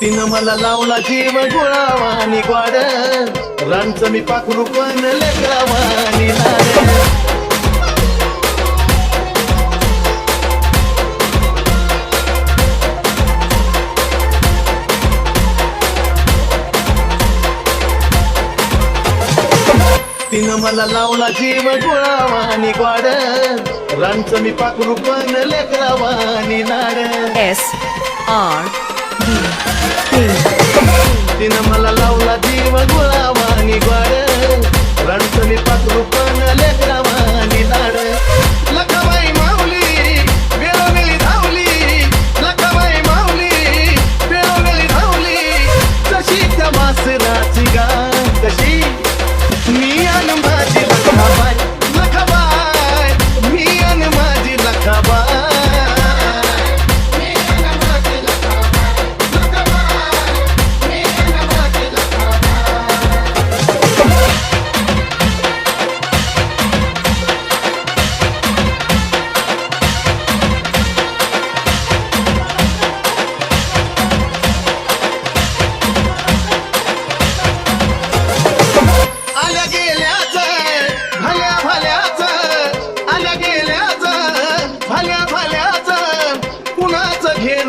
तिनं मला लावला जीव गुळावानी ग्वाड. रांचं मी पाखरू पण लेकरावानी लाड. तिनं मला लावला जीव गुळावानी ग्वाड. रांचं मी पाखरू पण लेकरावानी लाड. एस आर तिनं मला लावला जीव गुळावानी ग्वाड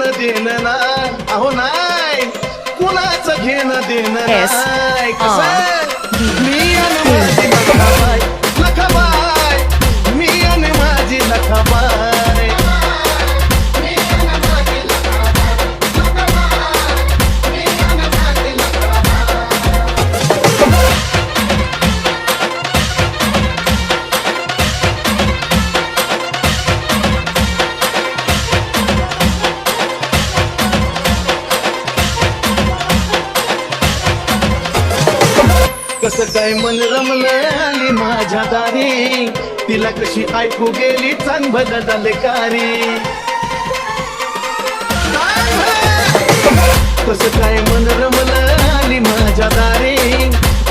घेणं देणं ना. अहो नाही. कुणाच घेणं देणं नाही. कसं? मी कसं काय मन रमलं आली माझ्या दारी? तिला कशी ऐकू गेली चांग दलकारी कसं काय मन रमलं आली माझ्या दारी?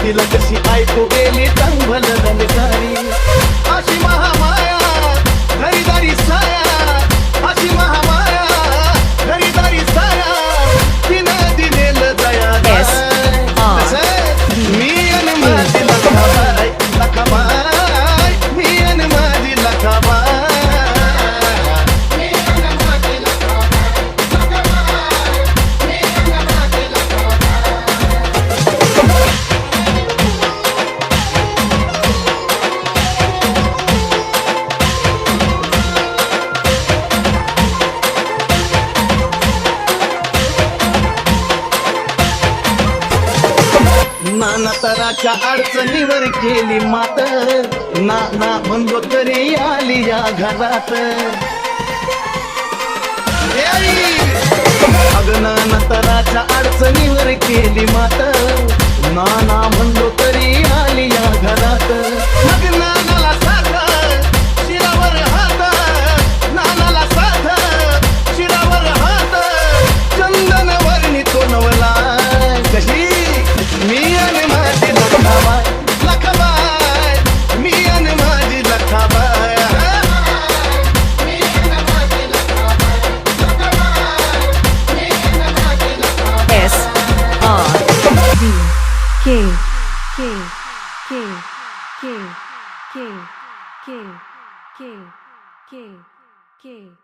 तिला कशी ऐकू गेली चांग दलकारी अशी महामा नाना तराच्या अडचणीवर केली मात. ना ना म्हणलो तरी आली या घरात. ए! आई! अगं नाना तराच्या अडचणीवर केली मात. नाना म्हणलो तरी King, King, King, King, King, King, King.